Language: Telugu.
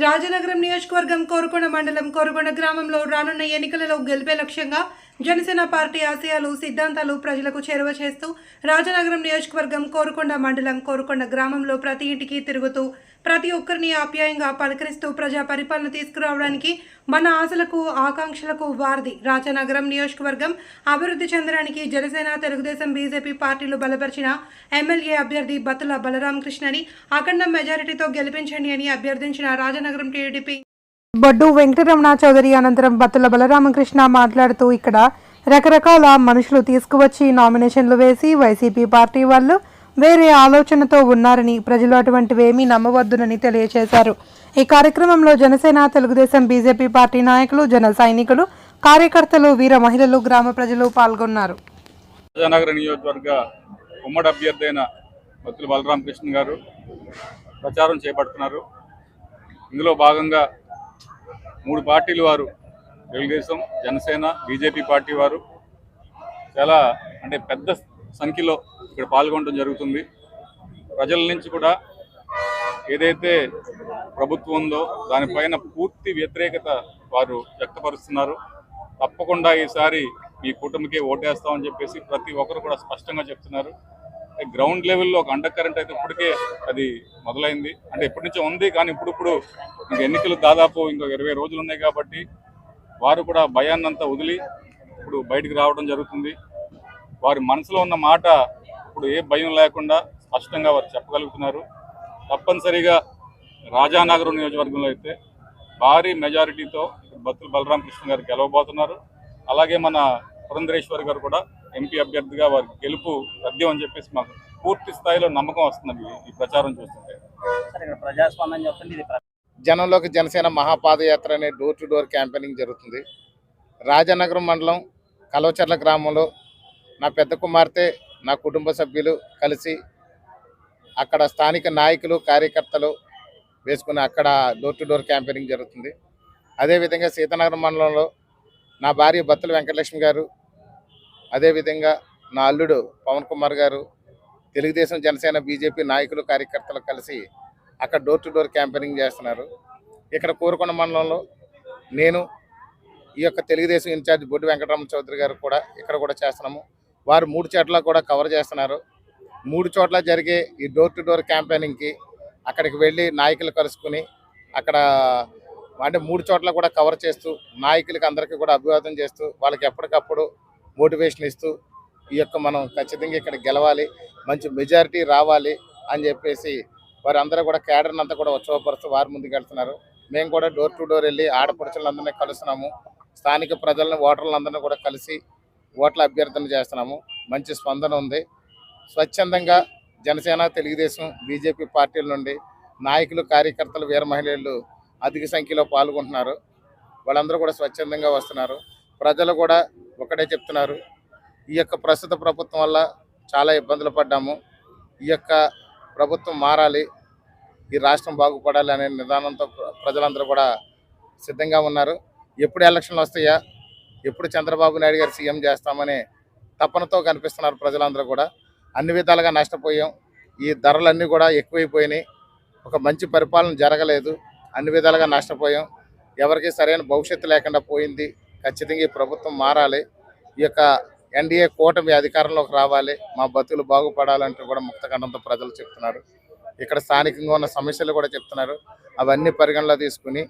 రాజనగరం నియోజకవర్గం కోరుకొండ మండలం కోరుకొండ గ్రామంలో రానున్న ఎన్నికలలో గెలిపే లక్ష్యంగా జనసేన పార్టీ ఆశయాలు సిద్ధాంతాలు ప్రజలకు చేరువ చేస్తూ రాజనగరం నియోజకవర్గం కోరుకొండ మండలం కోరుకొండ గ్రామంలో ప్రతి ఇంటికి తిరుగుతూ ప్రతి ఒక్కరిని ఆప్యాయంగా పలకరిస్తూ ప్రజా పరిపాలన తీసుకురావడానికి మన ఆశలకు ఆకాంక్షలకు వారధి. రాజనగరం నియోజకవర్గం అభివృద్ధి చెందడానికి జనసేన తెలుగుదేశం బీజేపీ పార్టీలు బలపరిచిన ఎమ్మెల్యే అభ్యర్థి బత్తుల బలరామకృష్ణని అఖండ మెజారిటీతో గెలిపించండి అని అభ్యర్థించిన రాజనగరం టీడీపీ బొడ్డు వెంకటరమణ చౌదరి అనంతరం బత్తుల బలరామకృష్ణ మాట్లాడుతూ ఇక్కడ రకరకాల మనుషులు తీసుకువచ్చి నామినేషన్లు వేసి వైసీపీ పార్టీ వాళ్ళు వేరే ఆలోచనతో ఉన్నారని ప్రజలు అటువంటివేమీ నమ్మవద్దునని తెలియజేశారు ఈ కార్యక్రమంలో జనసేన తెలుగుదేశం బీజేపీ పార్టీ నాయకులు జన సైనికులు కార్యకర్తలు వీర మహిళలు గ్రామ ప్రజలు పాల్గొన్నారు. రాజానగర నియోజకవర్గ ఉమ్మడి అభ్యర్థి అయిన బలరామకృష్ణ గారు ప్రచారం చేపడుతున్నారు. ఇందులో భాగంగా మూడు పార్టీలు వారు. తెలుగుదేశం జనసేన బీజేపీ పార్టీ వారు. చాలా అంటే పెద్ద సంఖ్యలో ఇక్కడ పాల్గొనడం జరుగుతుంది. ప్రజల నుంచి కూడా ఏదైతే ప్రభుత్వం ఉందో దానిపైన పూర్తి వ్యతిరేకత వారు వ్యక్తపరుస్తున్నారు. తప్పకుండా ఈసారి మీ కూటమికి ఓటేస్తామని చెప్పేసి ప్రతి ఒక్కరు కూడా స్పష్టంగా చెప్తున్నారు. గ్రౌండ్ లెవెల్లో ఒక అండర్ కరెంట్ అయితే ఇప్పటికే అది మొదలైంది. అంటే ఎప్పటి నుంచో ఉంది కానీ ఇప్పుడిప్పుడు ఇంకా ఎన్నికలు దాదాపు ఇంకో ఇరవై రోజులు ఉన్నాయి కాబట్టి వారు కూడా భయాన్నంతా వదిలి ఇప్పుడు బయటికి రావడం జరుగుతుంది. వారి మనసులో ఉన్న మాట ఇప్పుడు ఏ భయం లేకుండా స్పష్టంగా వారు చెప్పగలుగుతున్నారు. తప్పనిసరిగా రాజానగరం నియోజకవర్గంలో అయితే భారీ మెజారిటీతో బత్తుల బలరామకృష్ణ గారు గెలవబోతున్నారు. అలాగే మన పురంధరేశ్వర్ గారు కూడా ఎంపీ అభ్యర్థిగా వారి గెలుపు తథ్యం అని చెప్పేసి మాకు పూర్తి స్థాయిలో నమ్మకం వస్తున్నది ఈ ప్రచారం చూస్తుంటే. ప్రజాస్వామ్యం చెప్తుంది జనంలోకి జనసేన మహాపాదయాత్ర అనే డోర్ టు డోర్ క్యాంపెయినింగ్ జరుగుతుంది. రాజానగరం మండలం కలవచర్ల గ్రామంలో నా పెద్ద కుమార్తె నా కుటుంబ సభ్యులు కలిసి అక్కడ స్థానిక నాయకులు కార్యకర్తలు వేసుకుని అక్కడ డోర్ టు డోర్ క్యాంపెయినింగ్ జరుగుతుంది. అదేవిధంగా సీతానగరం మండలంలో నా భార్య బత్తుల వెంకటలక్ష్మి గారు అదేవిధంగా నా అల్లుడు పవన్ కుమార్ గారు తెలుగుదేశం జనసేన బీజేపీ నాయకులు కార్యకర్తలు కలిసి అక్కడ డోర్ టు డోర్ క్యాంపెయినింగ్ చేస్తున్నారు. ఇక్కడ కోరుకొండ మండలంలో నేను ఈ యొక్క తెలుగుదేశం ఇన్ఛార్జ్ బొడ్డు వెంకటరమణ చౌదరి గారు కూడా ఇక్కడ కూడా చేస్తున్నాము. వారు మూడు చోట్ల కూడా కవర్ చేస్తున్నారు. మూడు చోట్ల జరిగే ఈ డోర్ టు డోర్ క్యాంపెయినింగ్కి అక్కడికి వెళ్ళి నాయకులు కలుసుకుని అక్కడ అంటే మూడు చోట్ల కూడా కవర్ చేస్తూ నాయకులకి అందరికీ కూడా అభివాదం చేస్తూ వాళ్ళకి ఎప్పటికప్పుడు మోటివేషన్ ఇస్తూ ఈ యొక్క మనం ఖచ్చితంగా ఇక్కడ గెలవాలి మంచి మెజారిటీ రావాలి అని చెప్పేసి వారందరూ కూడా క్యాడర్ని అంతా కూడా ఉత్సవపరుస్తూ వారి ముందుకు వెళ్తున్నారు. మేము కూడా డోర్ టు డోర్ వెళ్ళి ఆడపడుచులందరినీ కలుస్తున్నాము. స్థానిక ప్రజలను ఓటర్లందరినీ కూడా కలిసి ఓట్ల అభ్యర్థన చేస్తున్నాము. మంచి స్పందన ఉంది. స్వచ్ఛందంగా జనసేన తెలుగుదేశం బీజేపీ పార్టీల నుండి నాయకులు కార్యకర్తలు వీర మహిళలు అధిక సంఖ్యలో పాల్గొంటున్నారు. వాళ్ళందరూ కూడా స్వచ్ఛందంగా వస్తున్నారు. ప్రజలు కూడా ఒకటే చెప్తున్నారు. ఈ యొక్క ప్రస్తుత ప్రభుత్వం వల్ల చాలా ఇబ్బందులు పడ్డాము. ఈ యొక్క ప్రభుత్వం మారాలి. ఈ రాష్ట్రం బాగుపడాలి అనే నిదానంతో ప్ర- ప్రజలందరూ కూడా సిద్ధంగా ఉన్నారు. ఎప్పుడు ఎలక్షన్లు వస్తాయా? ఎప్పుడు చంద్రబాబు నాయుడు గారు సీఎం చేస్తామని తపనతో కనిపిస్తున్నారు ప్రజలందరూ కూడా. అన్ని విధాలుగా నష్టపోయాం. ఈ ధరలన్నీ కూడా ఎక్కువైపోయినాయి. ఒక మంచి పరిపాలన జరగలేదు. అన్ని విధాలుగా నష్టపోయాం. ఎవరికి సరైన భవిష్యత్తు లేకుండా పోయింది. ఖచ్చితంగా ఈ ప్రభుత్వం మారాలి. ఈ యొక్క ఎన్డీఏ కూటమి అధికారంలోకి రావాలి. మా బతుకులు బాగుపడాలంటూ కూడా ముక్తఖండంతో ప్రజలు చెప్తున్నారు. ఇక్కడ స్థానికంగా ఉన్న సమస్యలు కూడా చెప్తున్నారు. అవన్నీ పరిగణలో తీసుకుని